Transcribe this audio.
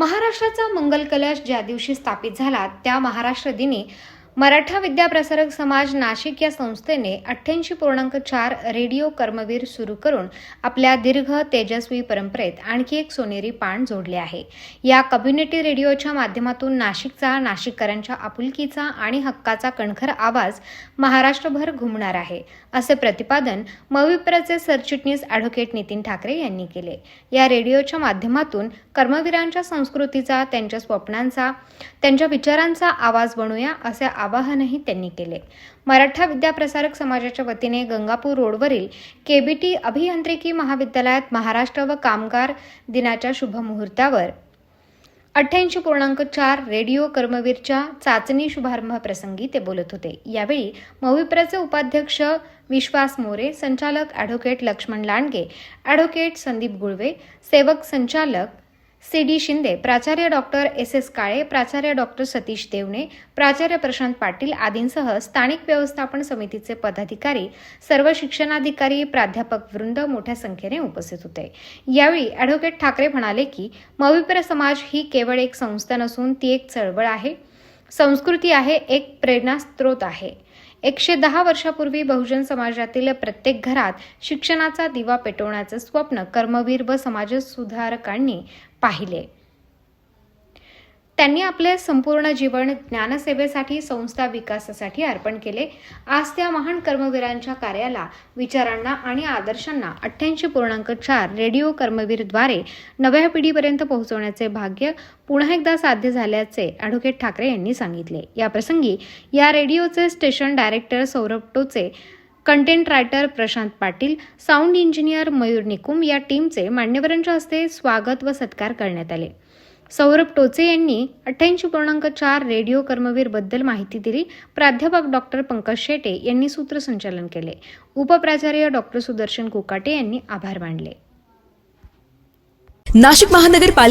महाराष्ट्राचा मंगल कलश ज्या दिवशी स्थापित झाला त्या महाराष्ट्र दिनी मराठा विद्याप्रसारक समाज नाशिक या संस्थेने अठ्ठ्याऐंशी पूर्णांक चार रेडिओ कर्मवीर सुरू करून आपल्या दीर्घ तेजस्वी परंपरेत आणखी एक सोनेरी पान जोडले आहे. या कम्युनिटी रेडिओच्या माध्यमातून नाशिकचा नाशिककरांच्या आपुलकीचा आणि हक्काचा कणखर आवाज महाराष्ट्रभर घुमणार आहे असे प्रतिपादन मविप्रचे सरचिटणीस ॲडव्होकेट नितीन ठाकरे यांनी केले. या रेडिओच्या माध्यमातून कर्मवीरांच्या संस्कृतीचा त्यांच्या स्वप्नांचा त्यांच्या विचारांचा आवाज बनूया असे आवाहनही त्यांनी केले. मराठा विद्याप्रसारक समाजाच्या वतीने गंगापूर रोडवरील केबीटी अभियांत्रिकी महाविद्यालयात महाराष्ट्र व कामगार दिनाच्या शुभमुहूर्तावर अठ्ठ्याऐंशी पूर्णांक चार रेडिओ कर्मवीरच्या चाचणी शुभारंभ प्रसंगी ते बोलत होते. यावेळी मविप्रचे उपाध्यक्ष विश्वास मोरे संचालक ॲडव्होकेट लक्ष्मण लांडगे ॲडव्होकेट संदीप गुळवे सेवक संचालक सी डी शिंदे प्राचार्य डॉक्टर एस एस काळे प्राचार्य डॉक्टर सतीश देवणे प्राचार्य प्रशांत पाटील आदींसह स्थानिक व्यवस्थापन समितीचे पदाधिकारी सर्व शिक्षणाधिकारी प्राध्यापक वृंद मोठ्या संख्येने उपस्थित होते. यावेळी ॲडव्होकेट ठाकरे म्हणाले की मविप्र समाज ही केवळ एक संस्था नसून ती एक चळवळ आहे. संस्कृती आहे एक प्रेरणास्त्रोत आहे. एकशे दहा वर्षापूर्वी बहुजन समाजातील प्रत्येक घरात शिक्षणाचा दिवा पेटवण्याचं स्वप्न कर्मवीर व समाजसुधारकांनी पाहिले. त्यांनी आपले संपूर्ण जीवन ज्ञानसेवेसाठी संस्था विकासासाठी अर्पण केले. आज त्या महान कर्मवीरांच्या कार्याला विचारांना आणि आदर्शांना अठ्ठ्याऐंशी पूर्णांक चार रेडिओ कर्मवीरद्वारे नव्या पिढीपर्यंत पोहोचवण्याचे भाग्य पुन्हा एकदा साध्य झाल्याचे ॲडव्होकेट ठाकरे यांनी सांगितले. याप्रसंगी या रेडिओचे station director Saurabh Toche content writer Prashant Patil sound engineer Mayur Nikum या टीमचे मान्यवरांच्या हस्ते स्वागत व सत्कार करण्यात आले. सौरभ टोचे यांनी अठ्ठ्याऐंशी पूर्णांक चार रेडिओ कर्मवीरबद्दल माहिती दिली. प्राध्यापक डॉक्टर पंकज शेटे यांनी सूत्रसंचालन केले. उपप्राचार्य डॉक्टर सुदर्शन कुकाटे यांनी आभार मानले. नाशिक महानगरपालिका